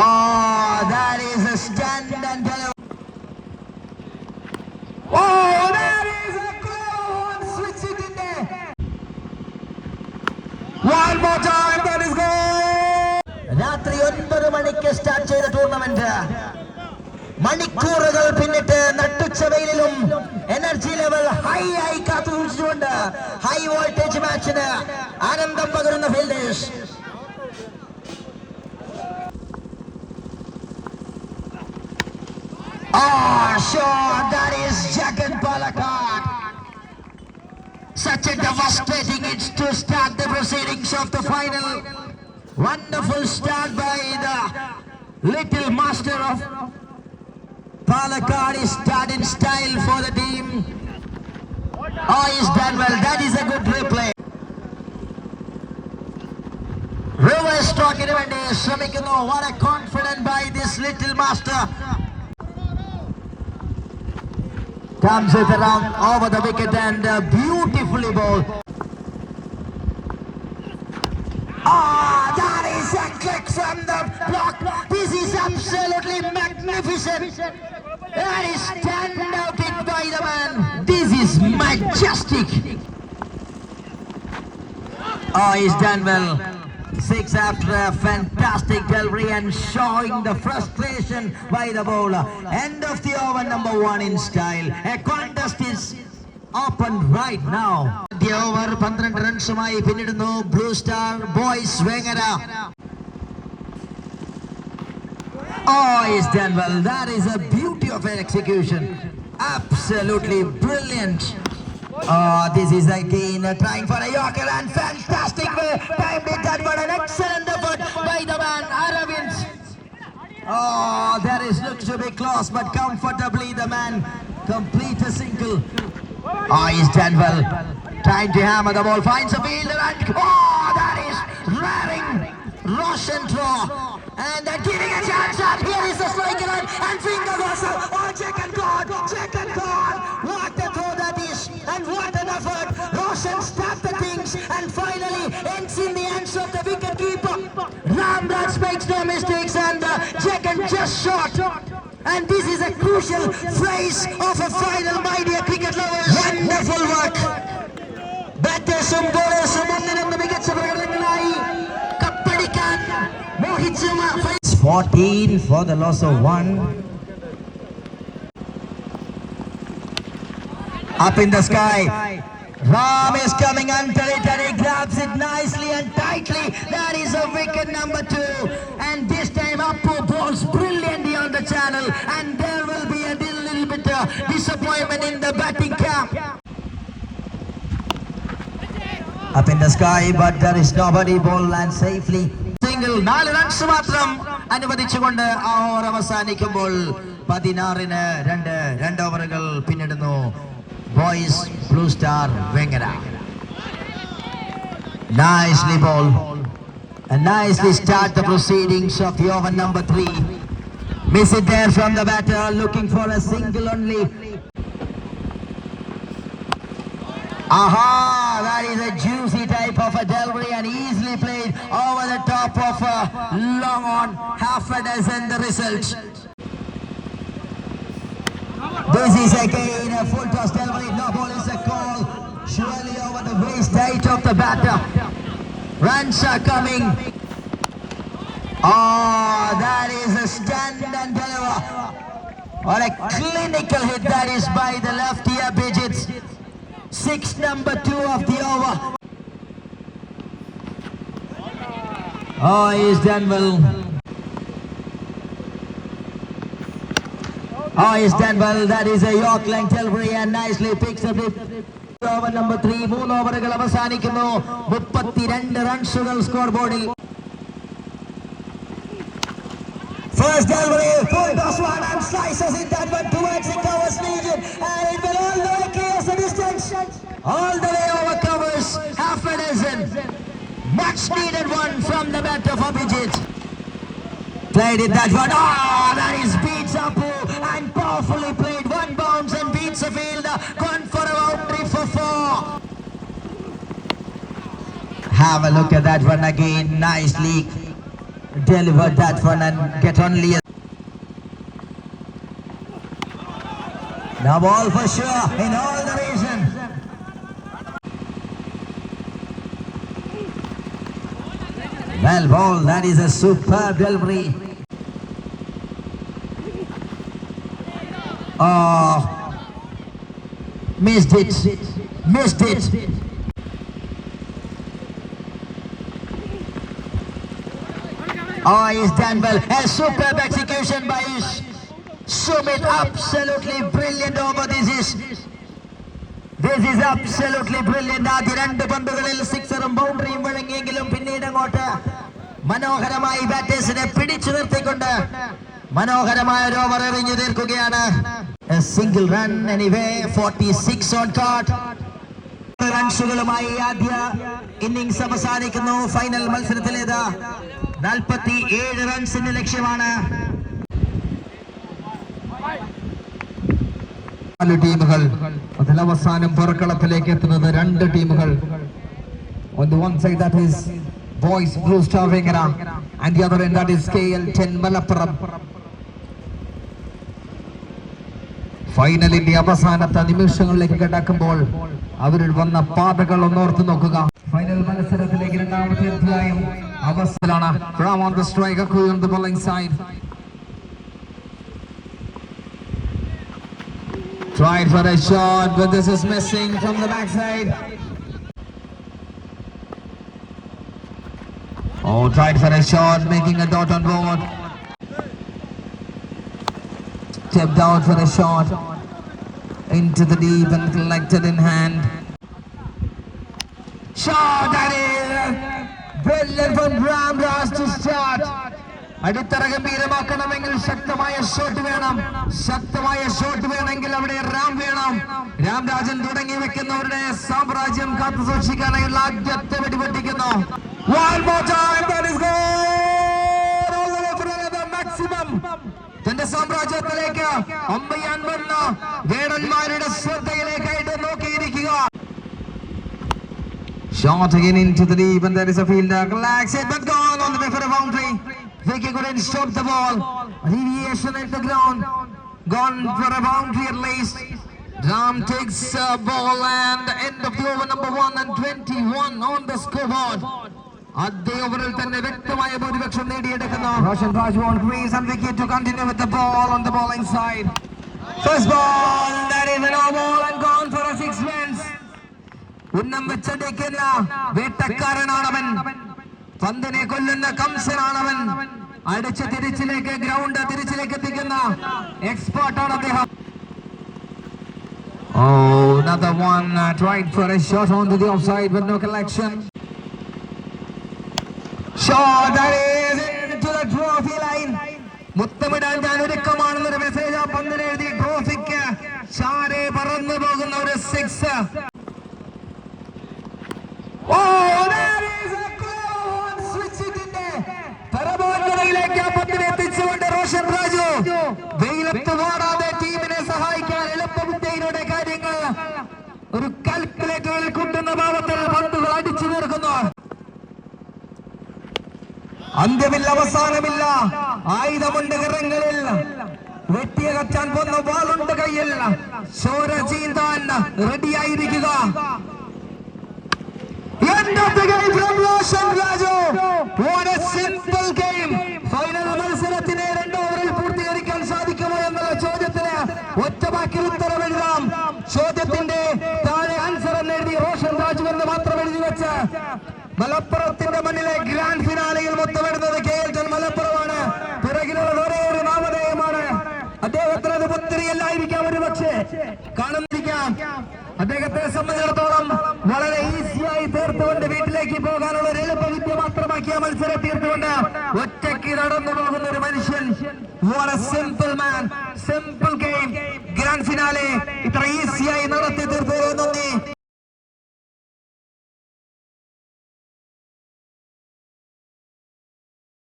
Oh, that is a stand and deliver. Oh, that is a clone one. Switch it in there. One more time. That is. രാത്രി ഒൻപത് മണിക്ക് start ചെയ്ത tournament മണിക്കൂറുകൾ പിന്നിട്ട് നട്ടുച്ച വെയിലിലും energy level high ആയി കാത്തു സൂക്ഷിച്ചുകൊണ്ട് ഹൈ വോൾട്ടേജ് മാച്ചിന് ആനന്ദം പകരുന്ന fielders sure, that is Jagan Palakat. Such a devastating it's to start the proceedings of the final. Wonderful start by the little master of Palakkad is starting style for the team. Oh, he's done well. That is a good replay. Reverse സ്ട്രോക്കിന് വേണ്ടി ശ്രമിക്കുന്നു വളരെ confident by this little master comes it around over the wicket and uh, beautifully bowled. Ah, that is a click from the block. This is absolutely magnificent. That is stand out it by the man. This is majestic. Oh, he's done well. Six after a fantastic delivery and showing the frustration by the bowler. End of the over number one in style. A contest is open right now. The over പന്ത്രണ്ട് റൺസുമായി പിന്നിടുന്നു blue star boys Vengara Oh, he's done well. That is a beauty of an execution. Absolutely brilliant. Oh, this is again uh, trying for a Yorker and fantastic way. Timed it that, an excellent effort by the man Aravind. Oh, there is looks to be close, but comfortably the man complete a single. Ah, oh, he's done well. Trying to hammer the ball, finds a fielder and oh, that is raring. Roshan draw. And then giving a chance up. Here is the striker and, finger goes. Oh, check and God, check and God. What throw no mistakes and uh, Jagan just shot. And this is a crucial phrase of a final, my dear cricket lovers. Wonderful work. ബാറ്റേഴ്സും ബോളേഴ്സും ഒന്നിനൊന്ന് മികച്ച പ്രകടനങ്ങളായി കപ്പടിക്കാൻ മോഹിച്ചു 14 for the loss of one. Up in the sky. Ram is coming under it and he grabs it nicely and tightly. That is a wicket number two. channel. And there will be a little, little bit uh, disappointment in the batting camp. Up in the sky, but there is nobody ball land safely. Single നാല് runs മാത്രം അനുവദിച്ചുകൊണ്ട് ആ over അവസാനിക്കുമ്പോൾ പതിനാറിന് രണ്ട് രണ്ട് ഓവറുകൾ പിന്നിടുന്നു boys blue star Vengara Nicely ball. And nicely start the proceedings of the over number three. Miss it there from the batter, looking for a single only. Aha! That is a juicy type of a delivery and easily played over the top of a long on. Half a dozen the result. This is again a full toss delivery. No ball is a call. Surely over the waist height of the batter. Runs are coming. Oh, that is a stand and deliver. What a clinical hit that is by the left ear Bridget. Six number two of the over. Oh, he's done well. Oh, he's done well. That is a York length delivery and nicely picks up it. Over number three മൂന്ന് ഓവറുകൾ അവസാനിക്കുന്നു മുപ്പത്തിരണ്ട് റൺസുകൾ score ബോർഡിൽ First delivery, full toss one and slices it that one towards the covers Nugent and it will all the way clears the distance. All the way over covers half a dozen. Much needed one from the batter of Abhijit. Played it that one. Ah, that is beats Apu and powerfully played. One bounce and beats the fielder. Gone for a boundary for four. Have a look at that one again. Nicely deliver that one and get only a now ball for sure in all the region. Well ball, that is a superb delivery. Oh, missed it, missed it. Oh, he's done well. A superb execution by his Sumit. Absolutely brilliant over this is. This is absolutely brilliant. ആദ്യ രണ്ട് പന്തുകളിൽ സിക്സറും ബൗണ്ടറിയും വഴങ്ങിയെങ്കിലും പിന്നീട് അങ്ങോട്ട് മനോഹരമായി ബാറ്റേഴ്സിനെ പിടിച്ചു നിർത്തിക്കൊണ്ട് മനോഹരമായ ഒരു ഓവർ എറിഞ്ഞു തീർക്കുകയാണ് single run anyway forty six on card റൺസുകളുമായി ആദ്യ ഇന്നിംഗ്സ് അവസാനിക്കുന്നു ഫൈനൽ മത്സരത്തിലേത് നാൽപ്പത്തി ഏഴ് റൺസിന്റെ ലക്ഷ്യമാണ്. നാല് ടീമുകൾ അതിൽ അവസാനം പുറക്കളത്തിലേക്ക് എത്തുന്നത് രണ്ട് ടീമുകൾ. On the one side that is boys blue star Vengara and the other end that is KL10 Malappuram ഫൈനലിന്റെ അവസാനത്തെ നിമിഷങ്ങളിലേക്ക് കടക്കുമ്പോൾ അവരിൽ വന്ന പാതകൾ ഒന്നോർത്ത് നോക്കുക. ഫൈനൽ മത്സരത്തിലേക്ക് രണ്ടാമത്തെ അധ്യായം. Abbasilana. On the striker, Kui on the bowling side. Tried for a shot, but this is missing from the backside. Oh, tried for a shot, making a dot on board. Stepped out for a shot. Into the deep and collected in hand. Shot, that is! അടിത്തറ ഗംഭീരമാക്കണമെങ്കിൽ ശക്തമായ shot വേണം. ശക്തമായ shot വേണമെങ്കിൽ അവിടെ റാം വേണം. രാംരാജൻ തുടങ്ങി വെക്കുന്നവരുടെ സാമ്രാജ്യം കാത്തു സൂക്ഷിക്കാനായുള്ള ആദ്യത്തെ വെടിപൊട്ടിക്കുന്നു. തന്റെ സാമ്രാജ്യത്തിലേക്ക് അമ്പയ്യാൻ വന്ന വേടന്മാരുടെ ശ്രദ്ധയിലേക്കായിട്ട് നോക്കിയിരിക്കുക. Shot again into the deep, and there is a fielder. Relax it, but gone on the way for a boundary. Vicky couldn't stop the ball. Deviation at the ground. Gone for a boundary at least. Ram takes a ball and end of the over number one and 21 on the scoreboard. ആദ്യ ഓവറിൽ തന്നെ വ്യക്തമായ ഭൂരിപക്ഷം നേടിയെടുക്കുന്നു Roshan Raju on crease and wicket to continue with the ball on the bowling side first ball that is no ball and gone for a six runs ഉന്നം വെച്ചടിക്കുന്ന വേട്ടക്കാരനാണവൻ. പന്തിനെ കൊല്ലുന്ന കംസനാണവൻ. അടിച്ച് തിരിച്ചിലേക്ക് ഗ്രൗണ്ട് തിരിച്ചിലേക്ക് എത്തിക്കുന്ന എക്സ്പേർട്ടാണ് അദ്ദേഹം. Oh, another one uh, tried for a shot onto the offside but no collection. Shot that is into the trophy line. മുത്തമിടാൻ ഞാൻ ഒരുക്കമാണെന്നൊരു message ആ പന്തിനെഴുതി ട്രോഫിക്ക് ചാരെ പറന്നു പോകുന്ന ഒരു സിക്സ് പരമോന്നതയിലേക്ക് എത്തിച്ചുകൊണ്ട് രാജു വാടാതെ ടീമിനെ സഹായിക്കാൻ കാര്യങ്ങൾ ഒരു പന്തുകൾ അന്ത്യമില്ല അവസാനമില്ല. ആയുധമുണ്ട് കരങ്ങളിൽ വെട്ടിയകറ്റാൻ പോന്ന വാളുണ്ട് കയ്യിൽ. ചീന്താൻ റെഡിയായിരിക്കുക End of the game from Roshan. Final മത്സരത്തിനെ രണ്ട് ഓവറിൽ പൂർത്തീകരിക്കാൻ സാധിക്കുമോ എന്നുള്ള ചോദ്യത്തിന് ഒറ്റ വാക്കിൽ ഉത്തരം ചോദ്യത്തിന്റെ താഴെ ആൻസർ എന്ന് എഴുതി റോഷൻ രാജു എന്ന് മാത്രം എഴുതി വെച്ച് മലപ്പുറത്തിന്റെ വീട്ടിലേക്ക് പോകാനുള്ള ഒരു എളുപ്പവിദ്യ മാത്രമാക്കിയ മത്സരം തീർത്തുകൊണ്ട് ഒറ്റയ്ക്ക് നടന്നു പോകുന്ന ഒരു മനുഷ്യൻ. Simple man simple game grand finale ഇത്ര ഈസിയായി നടത്തി തീർത്തു നന്ദി